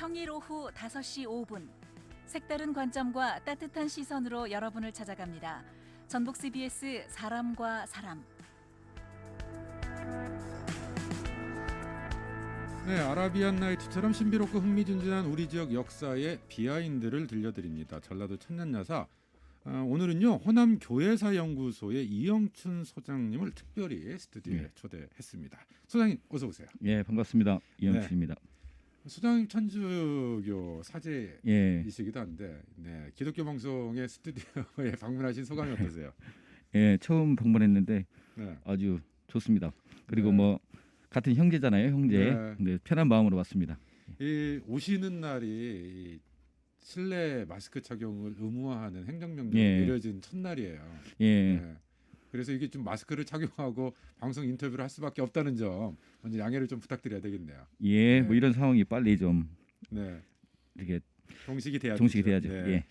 평일 오후 5시 5분 색다른 관점과 따뜻한 시선으로 여러분을 찾아갑니다. 전북 CBS 사람과 사람. 네, 아라비안 나이트처럼 신비롭고 흥미진진한 우리 지역 역사의 비하인드를 들려드립니다. 전라도 천년야사. 아, 오늘은요 호남 교회사 연구소의 이영춘 소장님을 특별히 스튜디오에 네. 초대했습니다. 소장님 어서 오세요. 예, 반갑습니다. 이영춘입니다. 소 장님 천주교 예, 사제이시기도 한데 네, 기독교 방송의 스튜디오에 방문하신 소감이 어떠세요? 예, 처음 방문했는데 네. 아주 좋습니다. 그리고 네. 뭐 같은 형제잖아요, 형제. 네. 네, 편한 마음으로 왔습니다. 이 오시는 날이 이 실내 마스크 착용을 의무화하는 행정명령이 예. 내려진 첫날이에요. 예, 네. 그래서 이게 좀 마스크를 착용하고 방송 인터뷰를 할 수밖에 없다는 점 먼저 양해를 좀 부탁드려야 되겠네요. 예, 네. 뭐 이런 상황이 빨리 좀 네, 이렇게 종식이 돼야 종식이 되죠. 돼야죠. 네. 예,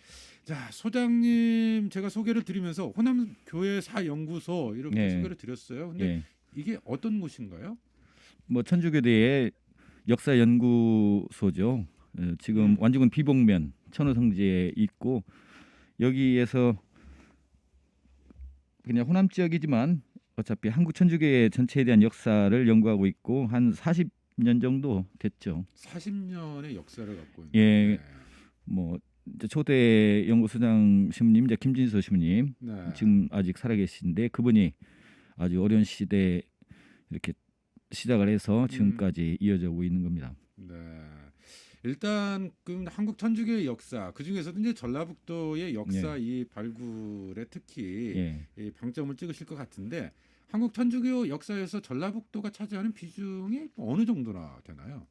자, 소장님 제가 소개를 드리면서 호남 교회 사 연구소 이렇게 네. 소개를 드렸어요. 근데 예. 이게 어떤 곳인가요? 뭐 천주교대의 역사 연구소죠. 어, 지금 음. 완주군 비봉면 천호성지에 있고 여기에서 그냥 호남 지역이지만 어차피 한국 천주교의 전체에 대한 역사를 연구하고 있고 한 40년 정도 됐죠. 40년의 역사를 갖고 있는. 예. 뭐 이제 초대 연구소장 신부님 이제 김진서 신부님 네. 네. 지금 아직 살아계신데 그분이 아주 어려운 시대에 이렇게 시작을 해서 지금까지 이어져 오고 있는 겁니다. 네. 일단 그 한국 천주교의 역사 그 중에서도 이제 전라북도의 역사 이 발굴에 특히 예. 이 방점을 찍으실 것 같은데 한국 천주교 역사에서 전라북도가 차지하는 비중이 어느 정도나 되나요?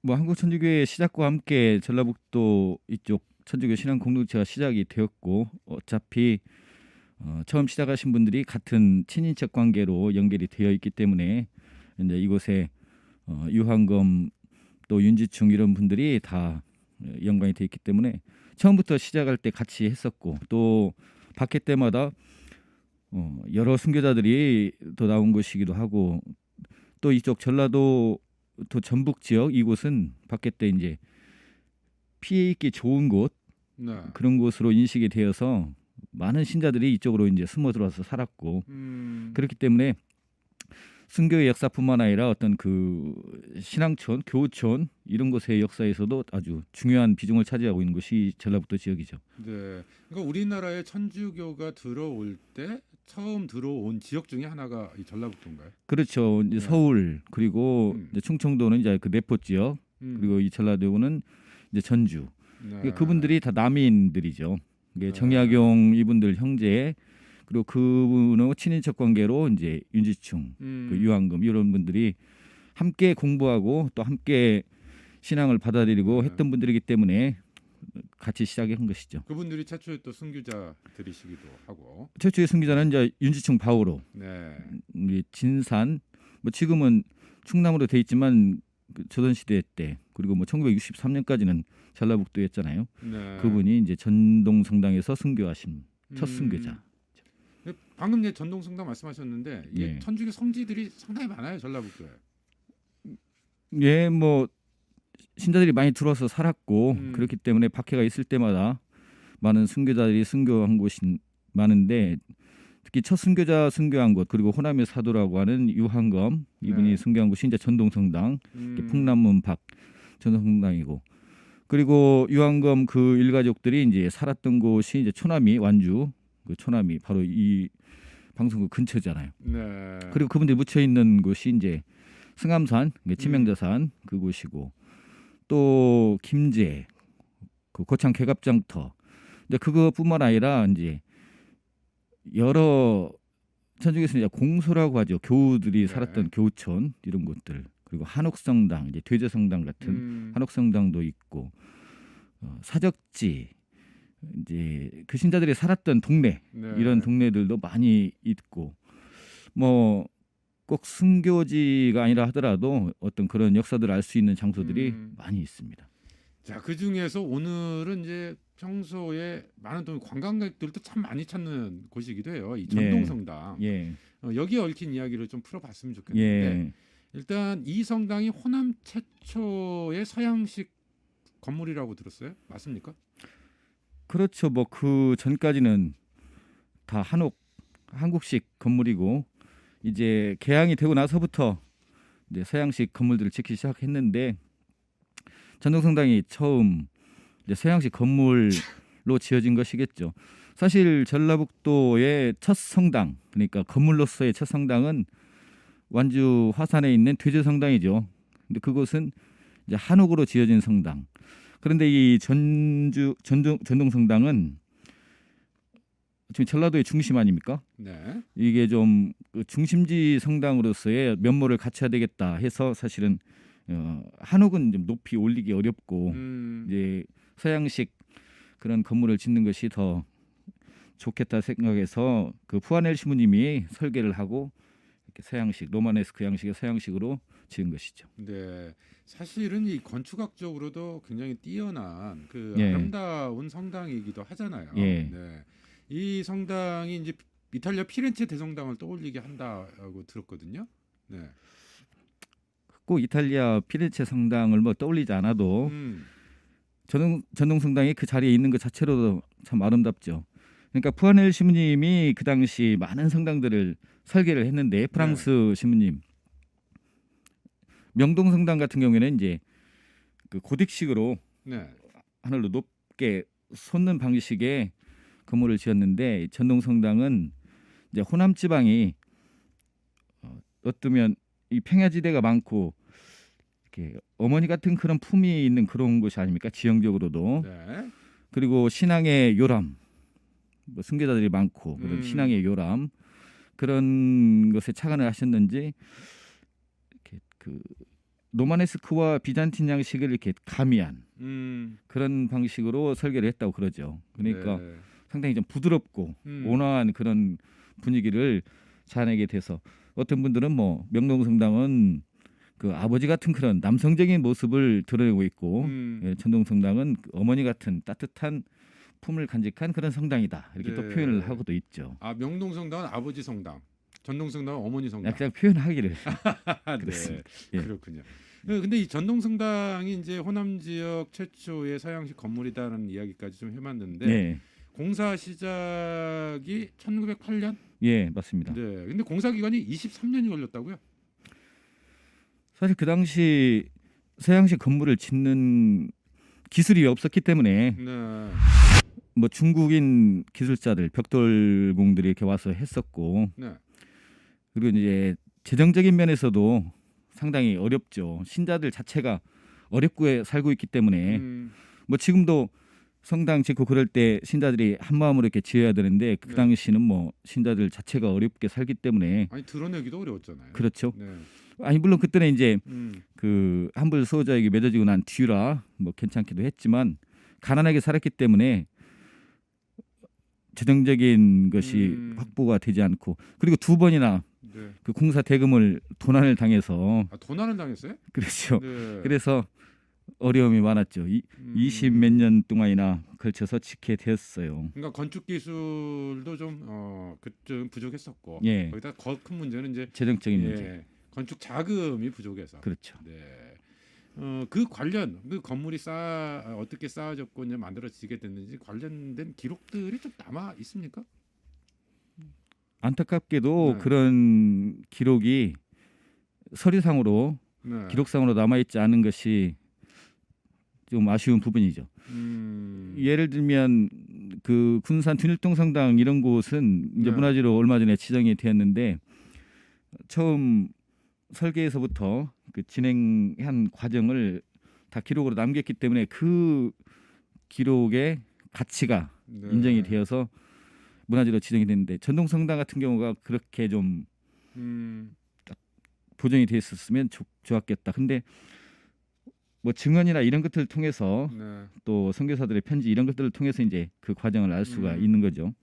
뭐 한국 천주교의 시작과 함께 전라북도 이쪽 천주교 신앙 공동체가 시작이 되었고 어차피 어, 처음 시작하신 분들이 같은 친인척 관계로 연결이 되어 있기 때문에 이제 이곳에 어, 유한검 또 윤지충 이런 분들이 다 어, 연관이 되어 있기 때문에 처음부터 시작할 때 같이 했었고 또 박해 때마다 어, 여러 순교자들이 또 나온 것이기도 하고 또 이쪽 전라도 또 전북 지역 이곳은 밖에 때 이제 피해 있기 좋은 곳 네. 그런 곳으로 인식이 되어서 많은 신자들이 이쪽으로 이제 숨어 들어와서 살았고 음, 그렇기 때문에 순교의 역사뿐만 아니라 어떤 그 신앙촌, 교촌 이런 곳의 역사에서도 아주 중요한 비중을 차지하고 있는 곳이 전라북도 지역이죠. 네. 그러니까 우리나라에 천주교가 들어올 때 처음 들어온 지역 중에 하나가 이 전라북도인가요? 그렇죠. 이제 네. 서울 그리고 음. 이제 충청도는 이제 그 내포 지역 음, 그리고 이 전라도는 이제 전주. 네. 그러니까 그분들이 다 남인들이죠. 네. 정약용 이분들 형제 그리고 그분하고 친인척 관계로 이제 윤지충, 음, 그 유한금 이런 분들이 함께 공부하고 또 함께 신앙을 받아들이고 네. 했던 분들이기 때문에 같이 시작한 것이죠. 그분들이 최초의 또 순교자들이시기도 하고. 최초의 승기자는 이제 윤지충 바오로, 네. 진산, 뭐 지금은 충남으로 돼 있지만 그 조선 시대 때 그리고 뭐 1963년까지는 전라북도였잖아요. 네. 그분이 이제 전동 성당에서 승교하신 첫 음. 승교자. 방금 이제 전동성당 말씀하셨는데 이 예. 천주교 성지들이 상당히 많아요 전라북도에. 예, 뭐 신자들이 많이 들어와서 살았고 음. 그렇기 때문에 박해가 있을 때마다 많은 순교자들이 순교한 곳이 많은데 특히 첫 순교자 순교한 곳 그리고 호남의 사도라고 하는 유한검 이분이 네. 순교한 곳이 이제 전동성당 음. 풍남문 밖 전동성당이고 그리고 유한검 그 일가족들이 이제 살았던 곳이 이제 초남이 완주 그 초남이 바로 이 방송국 근처잖아요. 네. 그리고 그분들이 묻혀 있는 곳이 이제 승암산, 치명자산 그곳이고 또 김제, 그 고창 개갑장터. 근데 그것뿐만 아니라 이제 여러 천주교에서는 이제 공소라고 하죠. 교우들이 네. 살았던 교촌 이런 곳들 그리고 한옥성당, 이제 돼지성당 같은 음. 한옥성당도 있고 어, 사적지 이제 그 신자들이 살았던 동네 네. 이런 동네들도 많이 있고 뭐 꼭 순교지가 아니라 하더라도 어떤 그런 역사들을 알 수 있는 장소들이 음. 많이 있습니다. 자, 그 중에서 오늘은 이제 평소에 많은 또 관광객들도 참 많이 찾는 곳이기도 해요. 이 전동성당. 예, 어, 여기에 얽힌 이야기를 좀 풀어봤으면 좋겠는데 예, 일단 이 성당이 호남 최초의 서양식 건물이라고 들었어요. 맞습니까? 그렇죠. 뭐 그 전까지는 다 한옥 한국식 건물이고 이제 개항이 되고 나서부터 이제 서양식 건물들을 짓기 시작했는데 전동성당이 처음 이제 서양식 건물로 지어진 것이겠죠. 사실 전라북도의 첫 성당 그러니까 건물로서의 첫 성당은 완주 화산에 있는 퇴조성당이죠. 근데 그곳은 이제 한옥으로 지어진 성당. 그런데 이 전주 전동 전동성당은 지금 전라도의 중심 아닙니까? 네. 이게 좀그 중심지 성당으로서의 면모를 갖춰야 되겠다 해서 사실은 어, 한옥은 좀 높이 올리기 어렵고 음, 이제 서양식 그런 건물을 짓는 것이 더 좋겠다 생각해서 그 푸아넬 시무님이 설계를 하고 이렇게 서양식 로마네스크 양식의 서양식으로 지은 것이죠. 네. 사실은 이 건축학적으로도 굉장히 뛰어난 그 예. 아름다운 성당이기도 하잖아요. 예. 네. 이 성당이 이제 이탈리아 피렌체 대성당을 떠올리게 한다고 들었거든요. 네. 꼭 이탈리아 피레체 성당을 뭐 떠올리지 않아도 음, 전동 전동 성당이 그 자리에 있는 것 자체로도 참 아름답죠. 그러니까 푸아넬 시무님이 그 당시 많은 성당들을 설계를 했는데 프랑스 시무님. 명동 성당 같은 경우에는 이제 그 고딕식으로 네. 하늘로 높게 솟는 방식의 건물을 지었는데 전동 성당은 이제 호남 지방이 어, 어쩌면 이 평야지대가 많고 이렇게 어머니 같은 그런 품이 있는 그런 곳이 아닙니까? 지형적으로도. 네. 그리고 신앙의 요람 뭐 순교자들이 많고 그런 음. 신앙의 요람 그런 것에 착안을 하셨는지 이렇게 그 로마네스크와 비잔틴 양식을 이렇게 가미한 음, 그런 방식으로 설계를 했다고 그러죠. 그러니까 네. 상당히 좀 부드럽고 음. 온화한 그런 분위기를 자아내게 돼서 어떤 분들은 뭐 명동성당은 그 아버지 같은 그런 남성적인 모습을 드러내고 있고 음, 예, 전동성당은 그 어머니 같은 따뜻한 품을 간직한 그런 성당이다 이렇게 또 네. 표현을 하고도 있죠. 아 명동 성당은 아버지 성당, 전동 성당은 어머니 성당. 약간 표현하기를 아, 그렇습니다. 네. 예. 그렇군요. 네, 근데 이 전동 성당이 이제 호남 지역 최초의 서양식 건물이다는 이야기까지 좀 해봤는데 예, 공사 시작이 1908년. 예 맞습니다. 네. 근데 공사 기간이 23년이 걸렸다고요? 사실 그 당시 서양식 건물을 짓는 기술이 없었기 때문에 네. 뭐 중국인 기술자들 벽돌공들이 이렇게 와서 했었고 네. 그리고 이제 재정적인 면에서도 상당히 어렵죠. 신자들 자체가 어렵고 살고 있기 때문에 음, 뭐 지금도 성당 짓고 그럴 때 신자들이 한 마음으로 이렇게 지어야 되는데 그 네. 당시는 뭐 신자들 자체가 어렵게 살기 때문에 아니 드러내기도 어려웠잖아요. 그렇죠. 네. 아니 물론 그때는 이제 음, 그 한불 수호자에게 맺어지고 난 뒤라 뭐 괜찮기도 했지만 가난하게 살았기 때문에 재정적인 것이 음. 확보가 되지 않고 그리고 두 번이나 네. 그 공사 대금을 도난을 당해서 아, 도난을 당했어요? 그렇죠. 네. 그래서 어려움이 많았죠. 이, 음, 20몇 년 동안이나 걸쳐서 짓게 되었어요. 그러니까 건축 기술도 좀 어, 그좀 부족했었고 예. 거기다 더 큰 문제는 이제 재정적인 예, 문제. 건축 자금이 부족해서 그렇죠. 네. 어, 그 관련 그 건물이 쌓아 어떻게 쌓아졌고 이제 만들어지게 됐는지 관련된 기록들이 좀 남아 있습니까? 안타깝게도 네. 그런 기록이 서류상으로 네. 기록상으로 남아 있지 않은 것이 좀 아쉬운 부분이죠. 음, 예를 들면 그 군산 둔일동 성당 이런 곳은 이제 네. 문화재로 얼마 전에 지정이 되었는데 처음 설계에서부터 그 진행한 과정을 다 기록으로 남겼기 때문에 그 기록의 가치가 네. 인정이 되어서 문화재로 지정이 됐는데 전동 성당 같은 경우가 그렇게 좀 음, 보정이 돼 있었으면 좋, 좋았겠다. 근데 뭐 증언이나 이런 것들을 통해서 네. 또 선교사들의 편지 이런 것들을 통해서 이제 그 과정을 알 수가 음. 있는 거죠.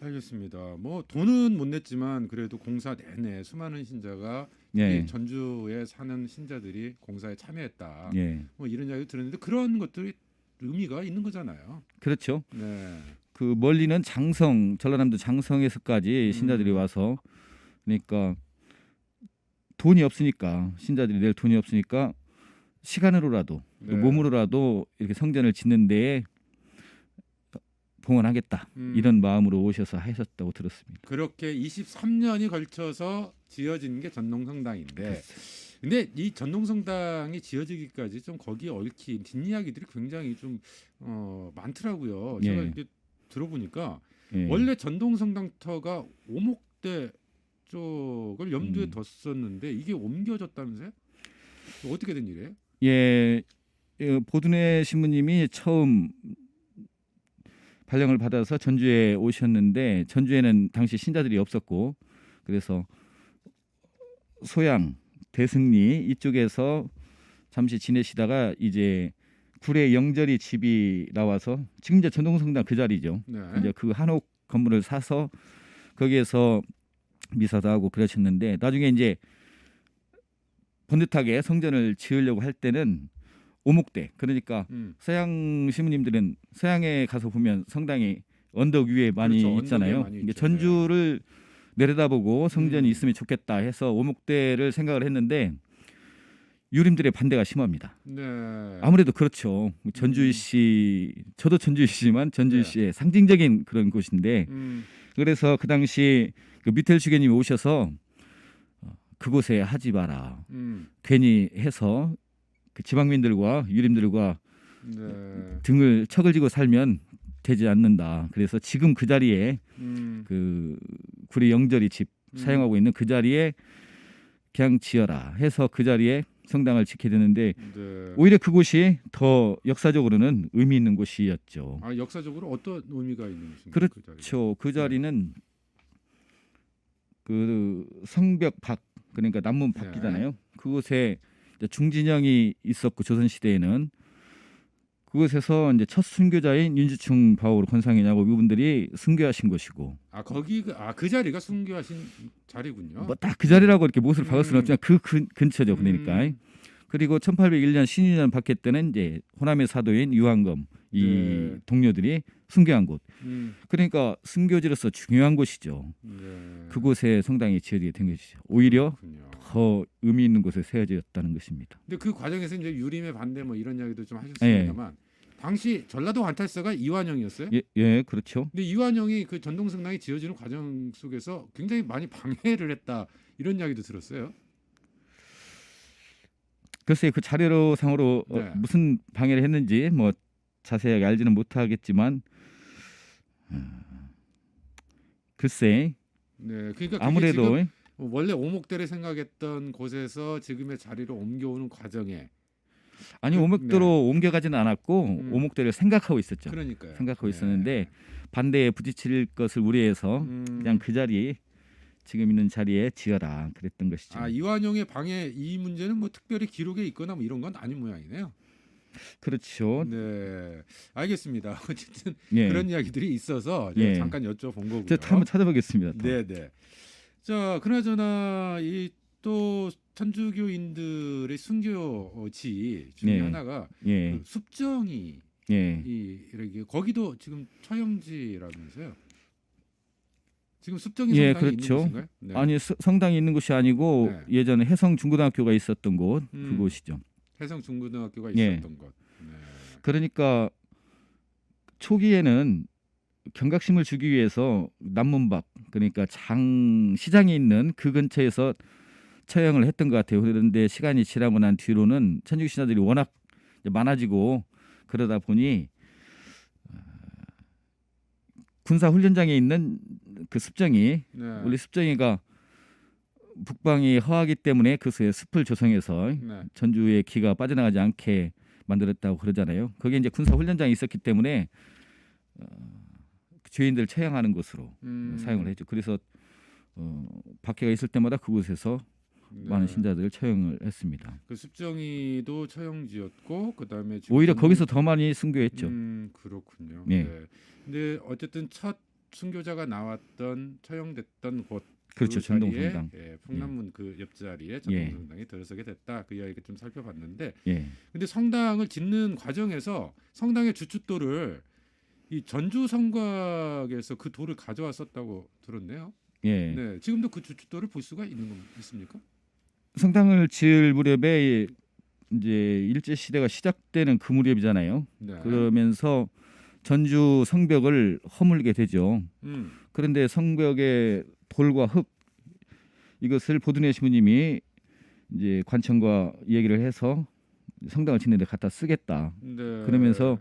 알겠습니다. 뭐 돈은 못 냈지만 그래도 공사 내내 수많은 신자가 예. 이 전주에 사는 신자들이 공사에 참여했다. 예. 뭐 이런 이야기 들었는데 그런 것들이 의미가 있는 거잖아요. 그렇죠. 네. 그 멀리는 장성, 전라남도 장성에서까지 신자들이 음. 와서 그러니까 돈이 없으니까 신자들이 낼 돈이 없으니까 시간으로라도 또 네. 몸으로라도 이렇게 성전을 짓는 데에 봉헌하겠다 음. 이런 마음으로 오셔서 하셨다고 들었습니다. 그렇게 23년이 걸쳐서 지어진 게 전동성당인데 근데 이 전동성당이 지어지기까지 좀 거기에 얽힌 뒷이야기들이 굉장히 좀 어, 많더라고요. 제가 예. 이게 들어보니까 예. 원래 전동성당터가 오목대 쪽을 염두에 음. 뒀었는데 이게 옮겨졌다면서요? 어떻게 된 일이에요? 예, 예, 보드네 신부님이 처음 발령을 받아서 전주에 오셨는데 전주에는 당시 신자들이 없었고 그래서 소양, 대승리 이쪽에서 잠시 지내시다가 이제 구례 영절이 집이 나와서 지금 이제 전동성당 그 자리죠. 네. 이제 그 한옥 건물을 사서 거기에서 미사도 하고 그러셨는데 나중에 이제 번듯하게 성전을 지으려고 할 때는 오목대 그러니까 음. 서양 시민님들은 서양에 가서 보면 성당이 언덕 위에 많이 그렇죠. 있잖아요. 위에 많이 이게 있죠. 전주를 내려다보고 성전이 음. 있으면 좋겠다 해서 오목대를 생각을 했는데 유림들의 반대가 심합니다. 네. 아무래도 그렇죠. 전주시 저도 전주시지만 전주시의 상징적인 그런 곳인데 음. 그래서 그 당시 그 미텔 주교님이 오셔서 어, 그곳에 하지 마라. 음. 괜히 해서 그 지방민들과 유림들과 네. 등을 척을 지고 살면 되지 않는다. 그래서 지금 그 자리에 음. 그 구리 영절이 집 음. 사용하고 있는 그 자리에 그냥 지어라 해서 그 자리에 성당을 짓게 되는데 네. 오히려 그곳이 더 역사적으로는 의미 있는 곳이었죠. 아 역사적으로 어떤 의미가 있는 것인가요? 그렇- 그 자리? 그렇죠. 그 자리는 그 성벽 밖 그러니까 남문 네. 밖이잖아요. 그곳에 이제 중진영이 있었고 조선 시대에는 그곳에서 이제 첫 순교자인 윤주충 바울 권상이냐고 이분들이 순교하신 곳이고 아 거기 아그 자리가 순교하신 자리군요. 뭐 딱 그 자리라고 이렇게 못을 박을 수는 음. 없지만 그 근, 근처죠. 그러니까 음. 그리고 1801년 신유년 박해 때는 이제 호남의 사도인 유한검 이 네. 동료들이 순교한 곳. 음. 그러니까 순교지로서 중요한 곳이죠. 네. 그곳에 성당이 지어지게 된 것이죠. 오히려 그렇군요. 더 의미 있는 곳에 세워졌다는 것입니다. 근데 그 과정에서 이제 유림의 반대 뭐 이런 이야기도 좀 예. 하셨습니다만 당시 전라도 관탈사가 이완영이었어요. 예, 예 그렇죠. 근데 이완영이 그 전동 성당이 지어지는 과정 속에서 굉장히 많이 방해를 했다 이런 이야기도 들었어요. 글쎄 그 자료로 상으로 어, 네. 무슨 방해를 했는지 뭐 자세하게 알지는 못하겠지만 어, 글쎄 네, 그러니까 아무래도 원래 오목대를 생각했던 곳에서 지금의 자리로 옮겨오는 과정에 아니 그- 오목대로 옮겨가지는 않았고 음. 오목대를 생각하고 있었죠. 그러니까요. 생각하고 네. 있었는데 반대에 부딪힐 것을 우려해서 음. 그냥 그 자리 지금 있는 자리에 지어라 그랬던 것이죠. 아 이완용의 방해 이 문제는 뭐 특별히 기록에 있거나 뭐 이런 건 아닌 모양이네요. 그렇죠. 네, 알겠습니다. 어쨌든 예. 그런 이야기들이 있어서 제가 예. 잠깐 여쭤본 거고요. 저 한번 찾아보겠습니다. 더. 네, 네. 자, 그나저나 이 또 천주교인들의 순교지 중에 네. 하나가 예, 그 숲정이 예. 이 이렇게 거기도 지금 처형지라면서요. 지금 숲정이 예, 그렇죠. 있는 곳인가요? 네. 아니 서- 성당이 있는 곳이 아니고 네. 예전에 해성 중고등학교가 있었던 곳 음. 그곳이죠. 해성 중고등학교가 예. 있었던 곳. 네. 그러니까 초기에는 경각심을 주기 위해서 남문박 그러니까 장 시장이 있는 그 근처에서 처형을 했던 것 같아요. 그런데 시간이 지나고 난 뒤로는 천주교 신자들이 워낙 많아지고 그러다 보니 어, 군사 훈련장에 있는 그 습정이 네. 원래 습정이가 북방이 허하기 때문에 그 수에 숲을 조성해서 네. 전주의 기가 빠져나가지 않게 만들었다고 그러잖아요. 거기에 이제 군사 훈련장이 있었기 때문에 어, 그 죄인들 처형하는 곳으로 음. 사용을 했죠. 그래서 어, 박해가 있을 때마다 그곳에서 네. 많은 신자들을 처형을 했습니다. 그 숲정이도 처형지였고 그다음에 오히려 거기서 더 많이 순교했죠. 음, 그렇군요. 예. 네. 근데 어쨌든 첫 순교자가 나왔던 처형됐던 곳 그렇죠. 그 자리에, 전동성당. 예, 풍남문 그 옆자리에 예. 전동성당이 들어서게 됐다. 그 이야기 좀 살펴봤는데 예. 근데 성당을 짓는 과정에서 성당의 주춧돌을 이 전주 성곽에서 그 돌을 가져왔었다고 들었네요. 예. 네, 지금도 그 주춧돌을 볼 수가 있는 건 있습니까? 성당을 지을 무렵에 이제 일제 시대가 시작되는 그 무렵이잖아요. 네. 그러면서 전주 성벽을 허물게 되죠. 음. 그런데 성벽의 돌과 흙 이것을 보드네 신부님이 이제 관청과 얘기를 해서 성당을 짓는데 갖다 쓰겠다. 네. 그러면서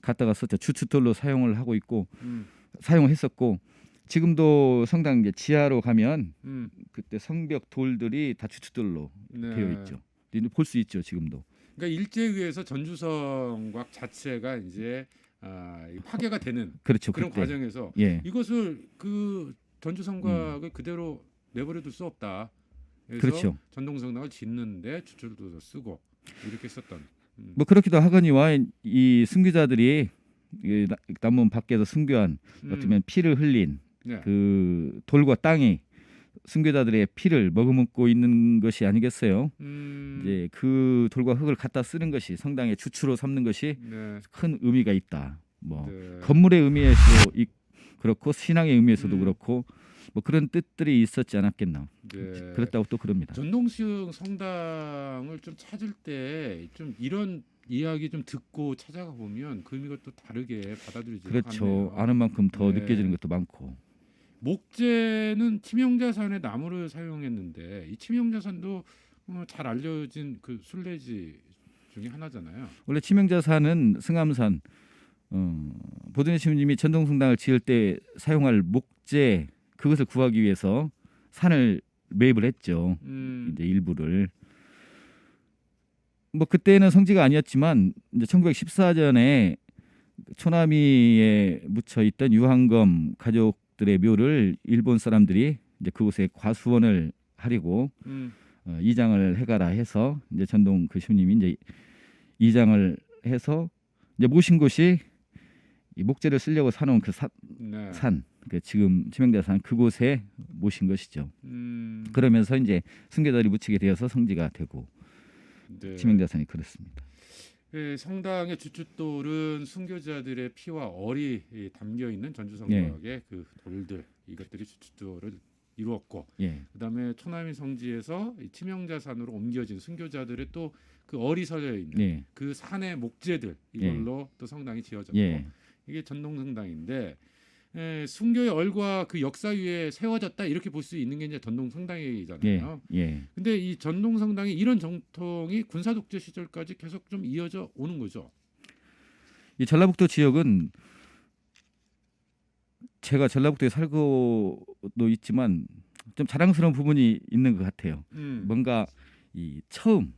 갖다가 썼죠. 주춧돌로 사용을 하고 있고 음. 사용했었고 지금도 성당 이제 지하로 가면 음. 그때 성벽 돌들이 다 주춧돌로 네. 되어 있죠. 볼 수 있죠 지금도. 그러니까 일제에 의해서 전주성곽 자체가 이제 아, 이 파괴가 되는 그렇죠. 그런 그때. 과정에서 예, 이것을 그 전주 성곽을 음. 그대로 내버려둘 수 없다. 그래서 그렇죠. 전동성당을 짓는데 주철도 쓰고 이렇게 썼던. 음. 뭐 그렇기도 하거니와 이 순교자들이 이 나- 남문 밖에서 순교한 음. 어쩌면 피를 흘린 네. 그 돌과 땅이 순교자들의 피를 머금고 있는 것이 아니겠어요? 음. 이제 그 돌과 흙을 갖다 쓰는 것이 성당의 주추로 삼는 것이 네. 큰 의미가 있다. 뭐 네. 건물의 의미에서도 이- 그렇고 신앙의 의미에서도 음. 그렇고 뭐 그런 뜻들이 있었지 않았겠나. 네. 그렇다고 또 그럽니다. 전동시흥 성당을 좀 찾을 때 좀 이런 이야기 좀 듣고 찾아가 보면 그 의미가 또 다르게 받아들이지 그렇죠. 아는 만큼 더 네. 느껴지는 것도 많고. 목재는 치명자산의 나무를 사용했는데 이 치명자산도 어, 잘 알려진 그 순례지 중에 하나잖아요. 원래 치명자산은 승암산 어, 보드네 신부님이 전동성당을 지을 때 사용할 목재 그것을 구하기 위해서 산을 매입을 했죠. 음, 이제 일부를. 뭐 그때는 성지가 아니었지만 이제 1914년에 초나미에 묻혀 있던 유한검 가족들의 묘를 일본 사람들이 이제 그곳에 과수원을 하려고 음, 어, 이장을 해가라 해서 이제 전동 그 신님이 이제 이장을 해서 이제 모신 곳이 이 목재를 쓰려고 사놓은 그 산, 네. 산, 그 지금 치명대 산 그곳에 모신 것이죠. 음, 그러면서 이제 순교자들이 묻히게 되어서 성지가 되고 네. 치명대 산이 그렇습니다. 예, 성당의 주춧돌은 순교자들의 피와 얼이 이 담겨 있는 전주 성곽의 네. 그 돌들 이것들이 주춧돌을 이루었고 예, 그다음에 초남이 성지에서 이 치명자산으로 옮겨진 순교자들의 또 그 얼이 서려 있는 예, 그 산의 목재들 이걸로 또 성당이 지어졌고 예, 이게 전동성당인데 에, 순교의 얼과 그 역사 위에 세워졌다 이렇게 볼 수 있는 게 이제 예, 전동성당이잖아요. 예. 근데 이 전동성당이 이런 정통이 군사 독재 시절까지 계속 좀 이어져 오는 거죠. 이 전라북도 지역은 제가 전라북도에 살고도 있지만 좀 자랑스러운 부분이 있는 것 같아요. 음. 뭔가 이 처음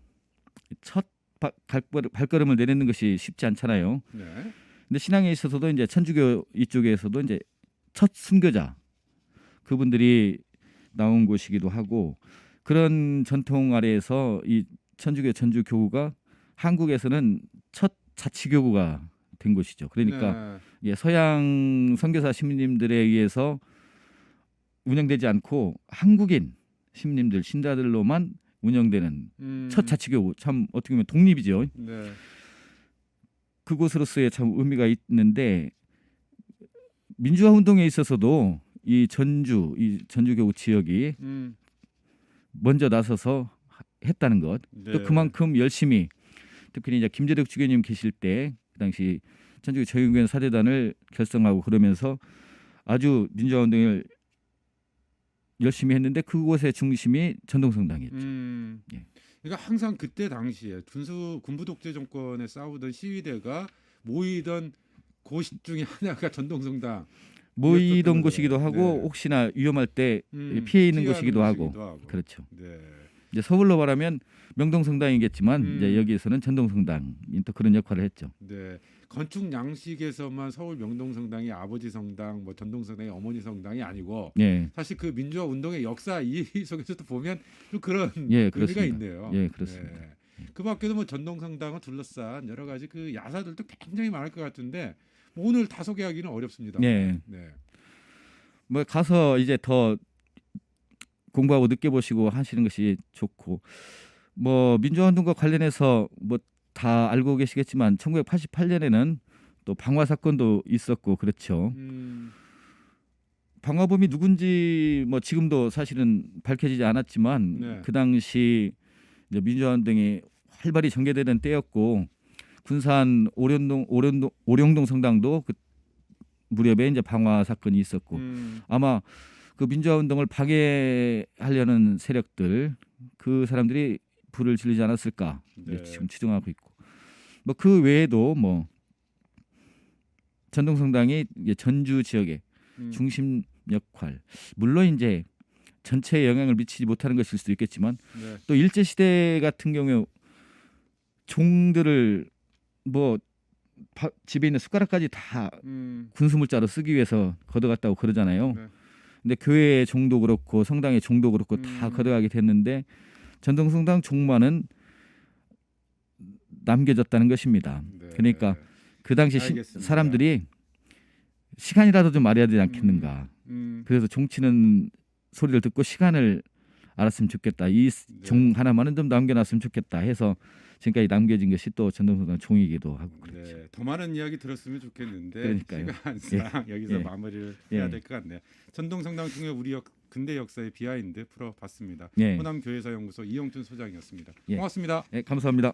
첫 발걸- 발걸음을 내딛는 것이 쉽지 않잖아요. 네. 근데 신앙에 있어서도 이제 천주교 이쪽에서도 이제 첫 순교자 그분들이 나온 곳이기도 하고 그런 전통 아래에서 이 천주교 전주 교구가 한국에서는 첫 자치 교구가 된 곳이죠. 그러니까 네. 예, 서양 선교사 신부님들에 의해서 운영되지 않고 한국인 신부님들 신자들로만 운영되는 음. 첫 자치교구 참 어떻게 보면 독립이죠. 네. 그곳으로서의 참 의미가 있는데 민주화 운동에 있어서도 이 전주 이 전주교구 지역이 음. 먼저 나서서 했다는 것. 네. 또 그만큼 열심히 특히 이제 김재덕 주교님 계실 때 그 당시 천주교 저유교회 사대단을 결성하고 그러면서 아주 민주화 운동을 열심히 했는데 그곳의 중심이 전동성당이었죠. 음. 예. 그러니까 항상 그때 당시에 군수 군부 독재 정권에 싸우던 시위대가 모이던 곳 중에 하나가 전동성당 모이던 곳이기도. 하고 네. 혹시나 위험할 때 음, 피해 있는 곳이기도 하고. 곳이기도 그렇죠. 네. 이제 서울로 말하면 명동성당이겠지만 음. 이제 여기에서는 전동성당이 또 그런 역할을 했죠. 네. 건축 양식에서만 서울 명동성당이 아버지 성당, 뭐 전동성당이 어머니 성당이 아니고 예, 사실 그 민주화 운동의 역사 이 속에서도 보면 좀 그런 예, 의미가 그렇습니다. 있네요. 예, 그렇습니다. 네. 그 밖에도 뭐 전동성당을 둘러싼 여러 가지 그 야사들도 굉장히 많을 것 같은데 뭐 오늘 다 소개하기는 어렵습니다. 네. 네. 뭐 가서 이제 더 공부하고 느껴보시고 하시는 것이 좋고 뭐 민주화 운동과 관련해서 뭐 다 알고 계시겠지만 1988년에는 또 방화 사건도 있었고 그렇죠. 음, 방화범이 누군지 뭐 지금도 사실은 밝혀지지 않았지만 네. 그 당시 이제 민주화 운동이 활발히 전개되던 때였고 군산 오련동 오련동 오령동 성당도 그 무렵에 이제 방화 사건이 있었고 음, 아마 그 민주화 운동을 파괴하려는 세력들 그 사람들이 불을 지르지 않았을까 네. 지금 추정하고 있고 뭐 그 외에도 뭐 전동성당이 전주 지역의 음, 중심 역할 물론 이제 전체에 영향을 미치지 못하는 것일 수도 있겠지만 네. 또 일제 시대 같은 경우에 종들을 뭐 바- 집에 있는 숟가락까지 다 음, 군수물자로 쓰기 위해서 걷어갔다고 그러잖아요. 네. 근데 교회의 종도 그렇고 성당의 종도 그렇고 다 음. 걷어가게 됐는데 전동성당 종마는 남겨졌다는 것입니다. 네. 그러니까 그 당시 시-. 사람들이 시간이라도 좀 알아야 되지 않겠는가. 음, 그래서 종치는 소리를 듣고 시간을 알았으면 좋겠다. 이 네. 종 하나만은 좀 남겨놨으면 좋겠다 해서 지금까지 남겨진 것이 또 전동성당 종이기도 하고 그렇죠. 네, 더 많은 이야기 들었으면 좋겠는데 그러니까요. 시간상 여기서 예. 마무리를 예. 해야 될것 같네요. 전동성당 중에 우리 역, 근대 역사의 비하인드 풀어봤습니다. 예. 호남 교회사 연구소 이영준 소장이었습니다. 예. 고맙습니다. 네, 감사합니다.